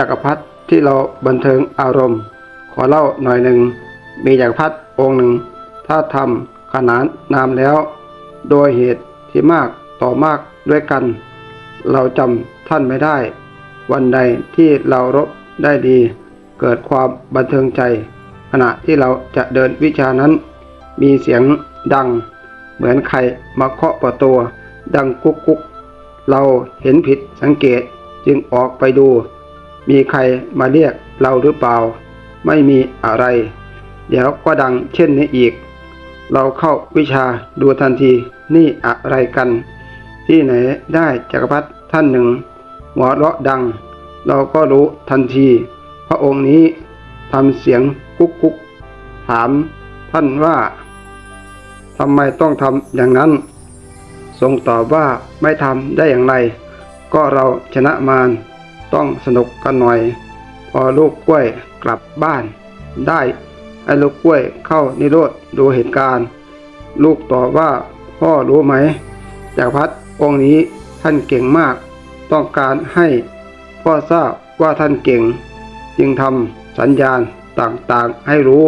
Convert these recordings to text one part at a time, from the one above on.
จักรพรรดิที่เราบันเทิงอารมณ์ ขอเล่าหน่อยหนึ่ง มีจักรพรรดิองค์หนึ่ง ถ้าทำขนานนามแล้ว โดยเหตุที่มากต่อมากด้วยกัน เราจำท่านไม่ได้ วันใดที่เรารบได้ดี เกิดความบันเทิงใจ ขณะที่เราจะเดินวิชานั้น มีเสียงดัง เหมือนใครมาเคาะประตูดังกุ๊กกุ๊กเราเห็นผิดสังเกตจึงออกไปดู มีใครมาเรียกเราหรือเปล่า ไม่มีอะไร เดี๋ยวก็ดังเช่นนี้อีก เราเข้าวิชาดูทันทีนี่อะไรกัน ที่ไหนได้จักรพรรดิท่านหนึ่งหัวเราะดัง เราก็รู้ทันที พระองค์นี้ทำเสียงกุ๊กกุ๊กถามท่านว่าทำไมต้องทำอย่างนั้น ทรงตอบว่าไม่ทำได้อย่างไร ก็เราชนะมาร ต้องสนุกกันหน่อย พอลูกกล้วยกลับบ้าน ได้ให้ลูกกล้วยเข้านิโรธดูเหตุการณ์ ลูกตอบว่าพ่อรู้ไหมจากรพัดองค์นี้ท่านเก่งมาก ต้องการให้พ่อทราบว่าท่านเก่ง จึงทำสัญญาณต่างๆให้รู้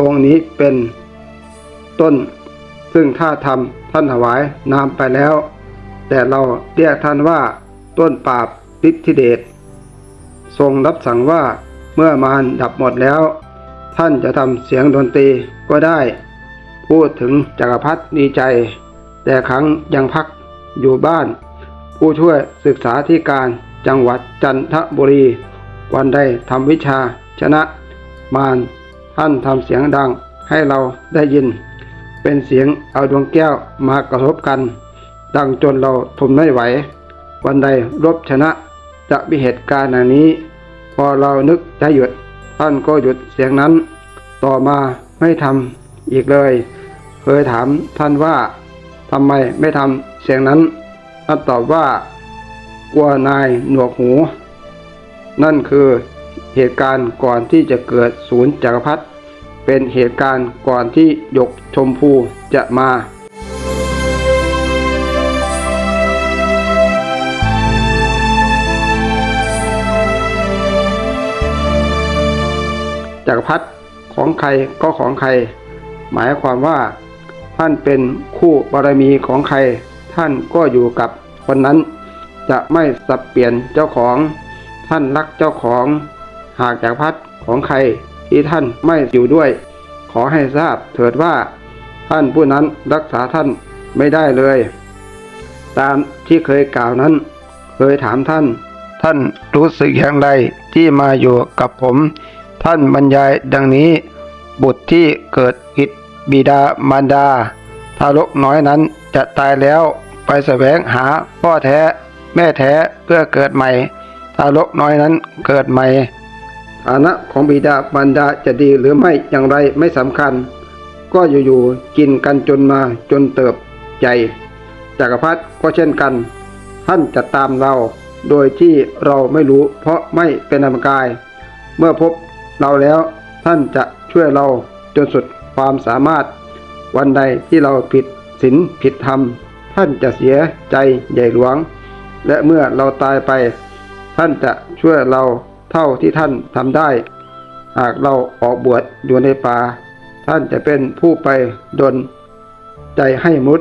องค์นี้เป็นต้น ซึ่งถ้าทำท่านถวายนามไปแล้ว แต่เราเรียกท่านว่าต้นปราบ ฤทธิเดชทรงรับสั่งว่าเมื่อมารดับหมดแล้ว ท่านจะทำเสียงดนตรีก็ได้ พูดถึงจักรพรรดิดีใจ แต่ครั้งยังพักอยู่บ้าน ผู้ช่วยศึกษาธิการจังหวัดจันทบุรี วันใดทำวิชาชนะมารท่านทำเสียงดังให้เราได้ยิน เป็นเสียงเอาดวงแก้วมากระทบกัน ดังจนเราทนไม่ไหว วันใดรบชนะ จะมีเหตุการณ์อย่างนี้ พอเรานึกจะหยุด ท่านก็หยุดเสียงนั้น ต่อมาไม่ทำอีกเลย เคยถามท่านว่าทำไมไม่ทำเสียงนั้นท่านตอบว่า กลัวนายหนวกหู นั่นคือเหตุการณ์ก่อนที่จะเกิดศูนย์จักรพรรดิเป็นเหตุการณ์ก่อนที่หยกชมพูจะมา จักรพรรดิของใครก็ของใคร หมายความว่า ท่านเป็นคู่บารมีของใคร ท่านก็อยู่กับคนนั้น จะไม่สับเปลี่ยนเจ้าของ ท่านรักเจ้าของ หากจักรพรรดิของใครที่ท่านไม่อยู่ด้วย ขอให้ทราบเถิดว่า ท่านผู้นั้นรักษาท่านไม่ได้เลย ตามที่เคยกล่าวนั้น เคยถามท่าน ท่านรู้สึกอย่างไรที่มาอยู่กับผม ท่านบรรยายดังนี้ บุตรที่เกิดผิดบิดามารดา ทารกน้อยนั้นจะตายแล้วไปแสวงหาพ่อแท้ แม่แท้เพื่อเกิดใหม่ ทารกน้อยนั้นเกิดใหม่ฐานะของบิดามารดาจะดีหรือไม่อย่างไรไม่สำคัญ ก็อยู่ๆกินกันจนมาจนเติบใหญ่จักรพรรดิก็เช่นกัน ท่านจะตามเรา โดยที่เราไม่รู้เพราะไม่เป็นธรรมกาย เมื่อพบ เราแล้วท่านจะช่วยเราจนสุดความสามารถ วันใดที่เราผิดศีลผิดธรรม ท่านจะเสียใจใหญ่หลวง และเมื่อเราตายไป ท่านจะช่วยเราเท่าที่ท่านทำได้ หากเราออกบวชอยู่ในป่า ท่านจะเป็นผู้ไปดลใจให้มุด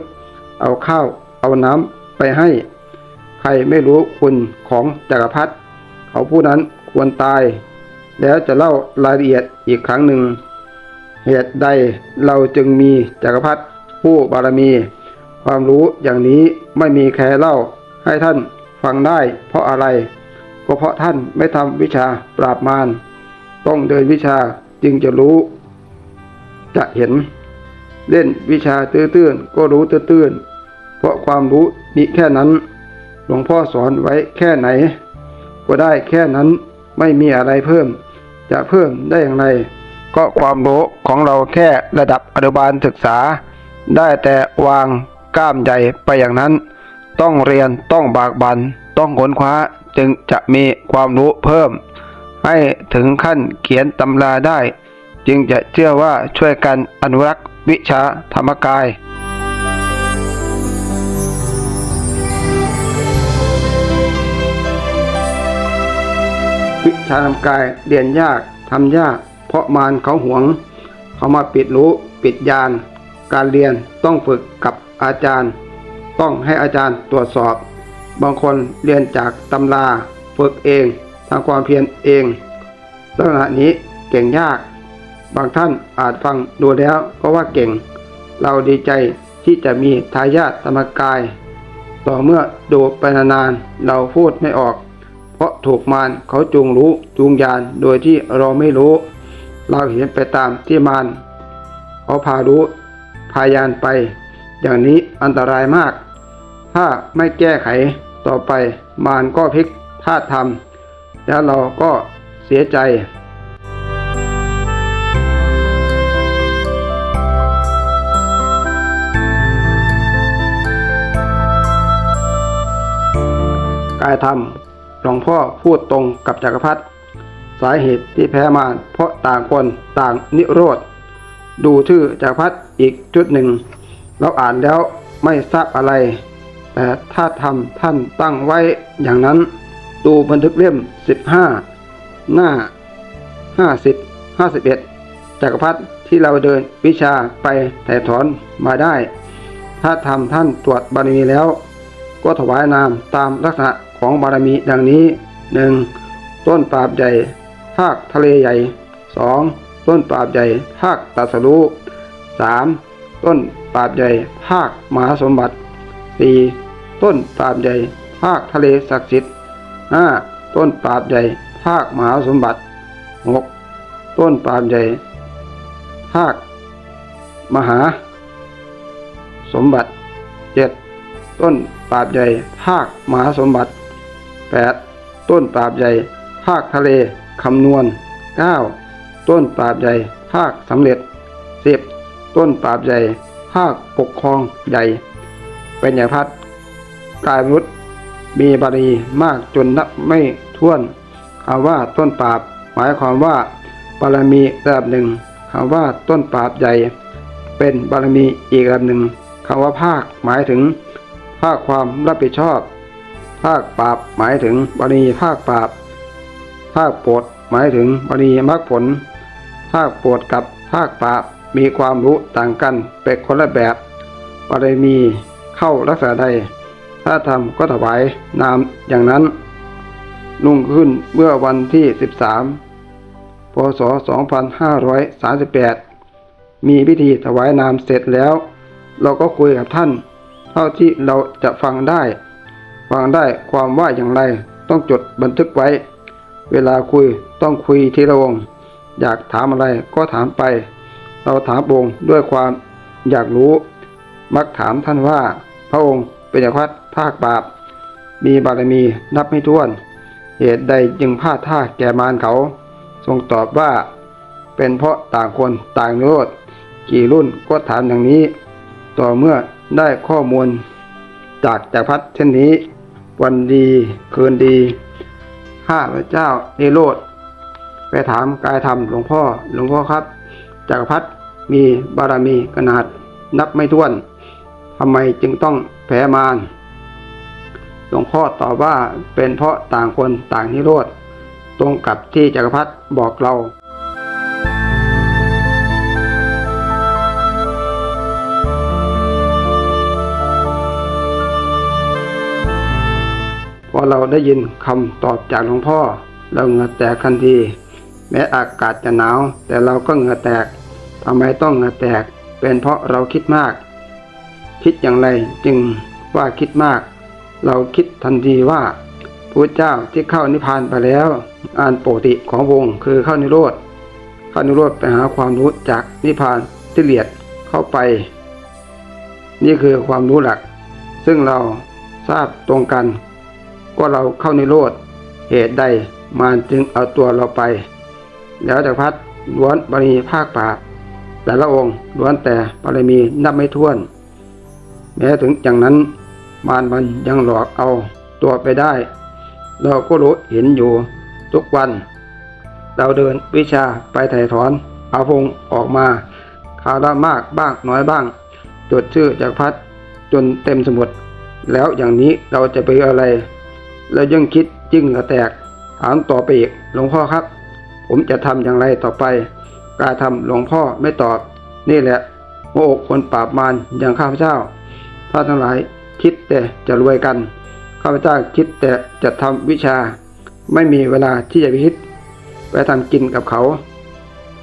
เอาข้าวเอาน้ำไปให้ ใครไม่รู้คุณของจักรพรรดิเขาผู้นั้นควรตาย แล้วจะเล่ารายละเอียดอีกครั้งหนึ่ง เหตุใดเราจึงมีจักรพรรดิผู้บารมี ความรู้อย่างนี้ไม่มีใครเล่าให้ท่านฟังได้ เพราะอะไร ก็เพราะท่านไม่ทำวิชาปราบมารต้องเดินวิชาจึงจะรู้ จะเห็น เล่นวิชาตื้นๆก็รู้ตื้นๆเพราะความรู้มีแค่นั้น หลวงพ่อสอนไว้แค่ไหน ก็ได้แค่นั้นไม่มีอะไรเพิ่ม จะเพิ่มได้อย่างไร ก็ความรู้ของเราแค่ระดับอนุบาลศึกษา ได้แต่วางกล้ามใหญ่ไปอย่างนั้น ต้องเรียนต้องบากบันต้องค้นคว้าจึงจะมีความรู้เพิ่ม ให้ถึงขั้นเขียนตำราได้ จึงจะเชื่อว่าช่วยกันอนุรักษ์วิชาธรรมกาย วิชานำกายเรียนยากทำยาก เพราะมารเขาหวง เขามาปิดรู้ปิดญาณการเรียนต้องฝึกกับอาจารย์ ต้องให้อาจารย์ตรวจสอบ บางคนเรียนจากตำราฝึกเองทำความเพียรเองลักษณะนี้เก่งยาก บางท่านอาจฟังดูแล้วก็ว่าเก่ง เราดีใจที่จะมีทายาทธรรมกาย ต่อเมื่อดูไปนานๆเราพูดไม่ออก ราะถูกมารเขาจูงรู้จูงยานโดยที่เราไม่รู้ เราเห็นไปตามที่มารเขาพารู้พายานไป อย่างนี้อันตรายมาก ถ้าไม่แก้ไขต่อไปมารก็พลิกธาตุธรรมแล้วเราก็เสียใจกายธรรม หลวงพ่อพูดตรงกับจักรพรรดิสาเหตุที่แพ้มารเพราะต่างคนต่างนิโรธ ดูชื่อจักรพรรดิอีกจุดหนึ่ง เราอ่านแล้วไม่ทราบอะไร แต่ถ้าทำท่านตั้งไว้อย่างนั้น ดูบันทึกเล่ม 15 หน้า 50 51 จักรพรรดิที่เราเดินวิชาไปแถ่ถอนมาได้ ถ้าทำท่านตรวจบารมีแล้ว ก็ถวายนามตามลักษณะ ของบารมีดังนี้ 1. ต้นปราบใหญ่ ภาคทะเลใหญ่ 2. ต้นปราบใหญ่ ภาคตัสรู้ 3. ต้นปราบใหญ่ ภาคมหาสมบัติ 4. ต้นปราบใหญ่ ภาคทะเลศักดิ์สิทธิ์ 5. ต้นปราบใหญ่ ภาคมหาสมบัติ 6. ต้นปราบใหญ่ ภาค มหา สมบัติ 7. ต้นปราบใหญ่ ภาคมหาสมบัติ 8. ต้นปราบใหญ่ ภาคทะเล คำนวณ 9. ต้นปราบใหญ่ ภาคสำเร็จ 10. ต้นปราบใหญ่ ภาคปกครองใหญ่ เป็นอย่างพัดกายมนุษย์ มีบารีมากจนนับไม่ถ้วนคำว่าต้นปราบ หมายความว่า บารมีระดับหนึ่งคำว่าต้นปราบใหญ่ เป็นบารมีอีกระดับหนึ่งคำว่าภาคหมายถึง ภาคความรับผิดชอบ ภาคปราบหมายถึงบารีภาคปราบ ภาคโปรดหมายถึงบารีมรรคผล ภาคโปรดกับภาคปราบมีความรู้ต่างกันเป็นคนละแบบบารมีเข้าลักษณะใด ถ้าทำก็ถวายนามอย่างนั้น นุ่งขึ้นเมื่อวันที่ 13 พศ 2538 มีพิธีถวายนามเสร็จแล้ว เราก็คุยกับท่าน เท่าที่เราจะฟังได้ ฟังได้ความว่าอย่างไร ต้องจดบันทึกไว้ เวลาคุยต้องคุยทีละองค์อยากถามอะไรก็ถามไป เราถามองค์ด้วยความอยากรู้ มักถามท่านว่า พระองค์เป็นจักรพรรดิภาคบาป มีบารมีนับไม่ถ้วน เหตุใดจึงพลาดท่าแก่มารเขา ทรงตอบว่า เป็นเพราะต่างคนต่างโรธกี่รุ่นก็ถามอย่างนี้ ต่อเมื่อได้ข้อมูลจากจักพรรดิเช่นนี้ วันดีคืนดีข้าพระเจ้านิโรธไปถามกายธรรมหลวงพ่อหลวงพ่อครับจักรพรรดิมีบารมีขนาดนับไม่ถ้วนทำไมจึงต้องแพ้มารหลวงพ่อตอบว่าเป็นเพราะต่างคนต่างนิโรธตรงกับที่จักรพรรดิบอกเรา อเราได้ยินคำตอบจากหลวงพ่อ เราเหงื่อแตกทันที แม้อากาศจะหนาว แต่เราก็เหงื่อแตกทำไมต้องเหงื่อแตก เป็นเพราะเราคิดมาก คิดอย่างไรจึงว่าคิดมาก เราคิดทันทีว่าพระเจ้าที่เข้านิพพานไปแล้วอ่านปกติของวงคือเข้านิโรธเข้านิโรธไปหาความรู้จากนิพพานที่เลียดเข้าไป นี่คือความรู้หลัก ซึ่งเราทราบตรงกัน ก็เราเข้าในโลดเหตุใดมารจึงเอาตัวเราไป แล้วจากรพัดล้วนบารมีภาคป่าแต่ละองค์ล้วนแต่บารมีนับไม่ถ้วน แม้ถึงอย่างนั้นมารมันยังหลอกเอาตัวไปได้ เราก็รู้เห็นอยู่ทุกวัน เราเดินวิชาไปถ่ายถอน เอาพงออกมาคาวละมากบ้างน้อยบ้าง จดชื่อจากรพัดจนเต็มสมุด แล้วอย่างนี้เราจะไปอะไร แล้วยังคิดยิ่งกระแตก ถามต่อไปอีกหลวงพ่อครับ ผมจะทำอย่างไรต่อไป การทำหลวงพ่อไม่ตอบ นี่แหละหัวอกคนปราบมารอย่างข้าพเจ้าถ้าทั้งหลายคิดแต่จะรวยกัน ข้าพเจ้าคิดแต่จะทำวิชา ไม่มีเวลาที่จะไปคิด ไปทำกินกับเขา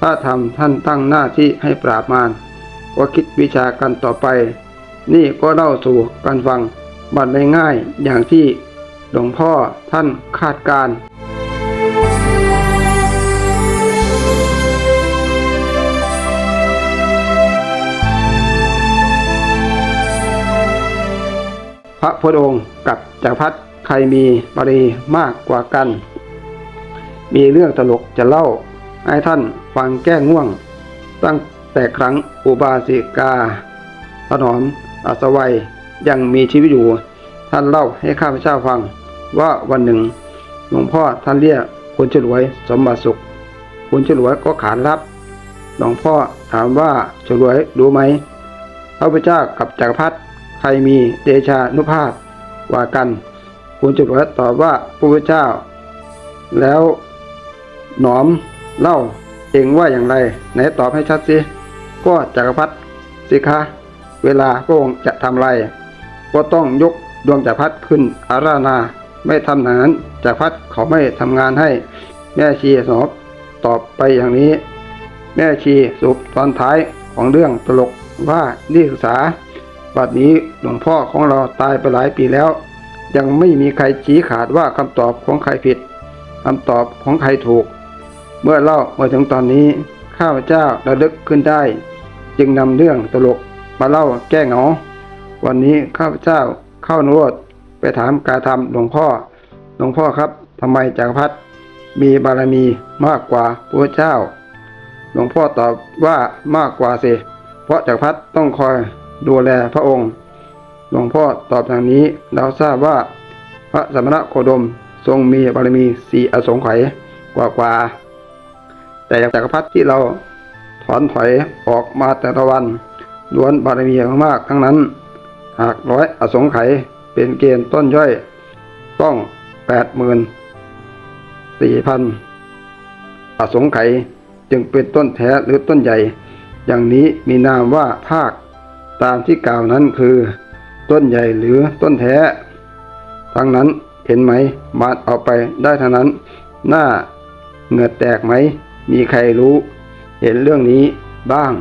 ถ้าทำท่านตั้งหน้าที่ให้ปราบมารก็คิดวิชากันต่อไป นี่ก็เล่าสู่กันฟังบัดไม่ง่ายอย่างที่ หลวงพ่อท่านคาดการพระพุทธองค์กับจักรพรรดิใครมีบารีมากกว่ากัน มีเรื่องตลกจะเล่า ให้ท่านฟังแก้ง่วง ตั้งแต่ครั้งอุบาสิกาถนอมอัศวัยยังมีชีวิตอยู่ ท่านเล่าให้ข้าพเจ้าฟัง ว่าวันหนึ่งหลวงพ่อท่านเรียกคุณฉลวยสมบัติสุขคุณฉลวยก็ขานรับ หลวงพ่อถามว่าฉลวยรู้ไหมพระพุทธเจ้ากับจักรพรรดิใครมีเดชานุภาพกว่ากันคุณฉลวยตอบว่าพระพุทธเจ้า แล้วหนอมเล่าเองว่าอย่างไร ไหนตอบให้ชัดสิ ก็จักรพรรดิสิคะ เวลาพระองค์จะทำอะไร ก็ต้องยกดวงจักรพรรดิขึ้นอาราธนา ไม่ทำอย่างนั้นจักพรรดิเขาไม่ทำงานให้ แม่ชีสนบตอบไปอย่างนี้ แม่ชีสรุปตอนท้ายของเรื่องตลกว่านี่ศึกษาบัดนี้หลวงพ่อของเราตายไปหลายปีแล้ว ยังไม่มีใครชี้ขาดว่าคำตอบของใครผิดคำตอบของใครถูก เมื่อเล่ามาถึงตอนนี้ ข้าพเจ้าระลึกขึ้นได้ จึงนำเรื่องตลกมาเล่าแก้เหงา วันนี้ข้าพเจ้าเข้านรด ไปถามการทำหลวงพ่อ หลวงพ่อครับทำไมจักรพรรดิมีบารมีมากกว่าพระเจ้า หลวงพ่อตอบว่ามากกว่าสิ เพราะจักรพรรดิต้องคอยดูแลพระองค์ หลวงพ่อตอบอย่างนี้เราทราบว่า พระสมณโคดมทรงมีบารมีสี่อสงไขยกว่ากว่า แต่จักรพรรดิที่เราถอนถอยออกมาแต่ละวันล้วนบารมีมากทั้งนั้น หากร้อยอสงไขย เป็นเกณฑ์ต้นย่อยต้องแปดหมื่นสี่พันอสงไขยจึงเป็นต้นแท้หรือต้นใหญ่ อย่างนี้มีนามว่าภาค ตามที่กล่าวนั้นคือ ต้นใหญ่หรือต้นแท้ ทั้งนั้นเห็นไหมมารเอาไปได้เทั้งนั้น หน้าเหงื่อแตกไหม มีใครรู้ เห็นเรื่องนี้บ้าง